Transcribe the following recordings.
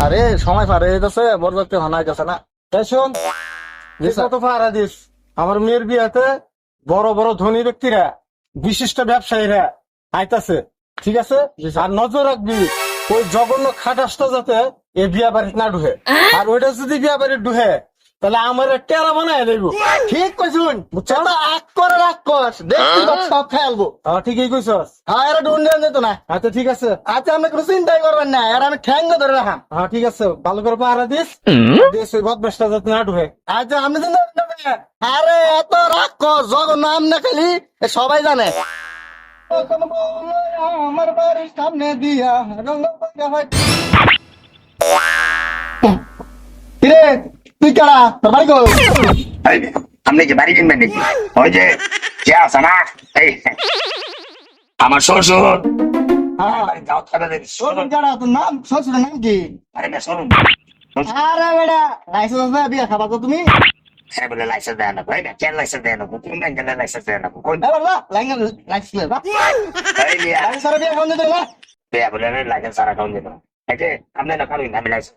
আরে সময় পার হয়ে যাচ্ছে বরযাত্রী হনা গেছে না। শোন পাহারা দিস আমার মেয়ের বিয়াতে বড় বড় ধনী ব্যক্তিরা বিশিষ্ট ব্যবসায়ীরা আইতাছে ঠিক আছে? আর নজর রাখবি ওই জঘন্য খাটাসটা যাতে এ বিয়া বাড়িতে না ঢুহে আর ওইটা যদি বিয়া বাড়ি ঢুকে তাহলে আমার টেরা বানায় দেবো ঠিক কইছুন। বুঝছ? আক করে রাখ কস। দেখছি তো সব খেলব হ্যাঁ ঠিকই কইছস। হ্যাঁ এরা ঢুন্ডে যেত না। আচ্ছা ঠিক আছে। আচ্ছা আপনি কোনো চিন্তাই করবেন না। এর আমি ঠ্যাঙ্গ ধরে রাখাম। হ্যাঁ ঠিক আছে। ভালো করে পাহারা দিস। দিস ওই বদমাসটা যাতে না ঢুকে। আচ্ছা আপনি চিন্তা। আরে এত রাগ কর যখন নাম না খালি এ সবাই জানে। আমার বাড়ির সামনে দিয়া রঙ হয়। কিরে? তুই কারা? তোর বাড়ি এই, আপনি কি বাড়ি কিনবেন নাকি? ওই যে যে আছে না এই। আমার শ্বশুর। হ্যাঁ। তোর কারা? তোর নাম? শ্বশুরের নাম কি? আরে না শুনুন আরে বেটা লাইসেন্স আছে বিয়া খাবা তো তুমি। হ্যাঁ বলে লাইসেন্স দেয় না ভাই না কেন লাইসেন্স দেয় না কোন ব্যাংকের লাইসেন্স দেয় না কোন লাইসেন্স লাইসেন্স বা এই লিয়া লাইসেন্স বিয়া খাওয়া দিতে না বিয়া বলে লাইসেন্স সারা কাউন্ট দিল আপনি না কারণ আমি লাইসেন্স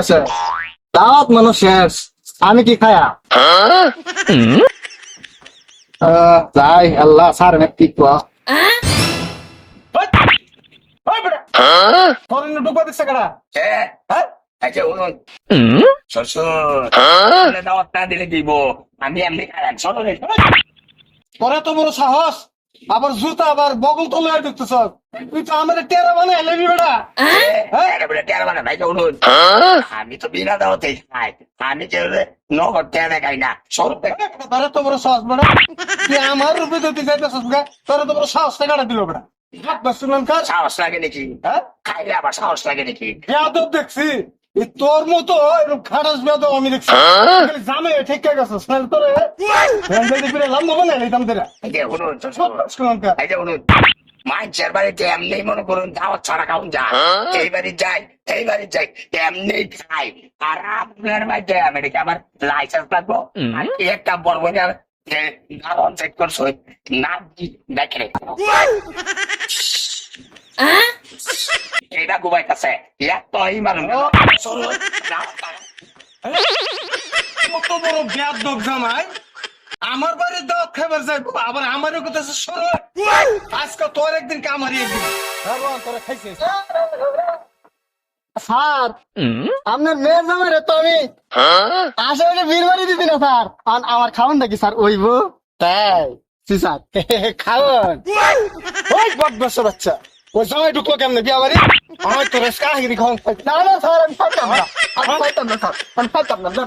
আছে। দাওয়াত মানুষ শেষ। আমি কি খায়া? যাই আল্লাহ স্যার কি কো ফরেন ঢুকবা দিচ্ছে হ্যাঁ? হ্যাঁ যে শুনুন শ্বশুর আপনি দাওয়াত না দিলে দিব। আমি এমনি খাইলাম শোনো রে তোর এত বড় সাহস? আবার জুতা আবার বগল তলে ঢুকতেছ। তুই তো আমার টেরা বানাই লেবি বেটা। বলে টের মানে ভাই শুনুন আমি তো বিনা দাওয়াতে খাই। আমি যে নগদ টেনে খাই না। সরু তোর এত বড় সাহস বেটা। তুই আমার রূপে যদি যাইতেছিস গা তোর এত বড় সাহস টাকাটা দিল বেটা? হাত সাহস লাগে নাকি? হ্যাঁ? খাইলে আবার সাহস লাগে নাকি? দেখছি। তোর মতো এরকম খাটাস বেয়াদব আমি দেখছি। জামে ঠিক গেছে স্মেল তোরে যদি ফিরে লাভ নেব না এইতাম তোরা এই যে শুনুন এই যে শুনুন মাইনসের বাড়িতে এমনি মনে করুন দাওয়াত ছাড়া খাউন যা এই বাড়ি যাই এই বাড়ি যাই এমনি খাই। আর আপনার বাড়িতে আমেরিকা আবার লাইসেন্স লাগবো। আর একটা বড় যে দাওয়াত চেক করছ না দেখে রে এইটা ঘুমাইতেছে এত ইমান কত বড় বেয়াদব জামাই। আমার বাড়ির দাওয়াত খাবার যাইবো আবার আমারও কথা শোনো আজকে তোর একদিন কে আমারই একদিন ভগবান তোরা খাইছিস? স্যার আপনার মেয়ের জামাই রে তো আমি আসলে বীর বাড়ি দিতি না স্যার। আর আমার খাওয়ান নাকি স্যার ওইব? তাই? জি খাওন ওই বদমাস বাচ্চা ওই সময় ঢুকলো কেমনে বিয়া বাড়ি আমার তো রেস্কা হিরি খাওয়ান না না স্যার আমি পাইতাম না আমি পাইতাম না স্যার আমি পাইতাম না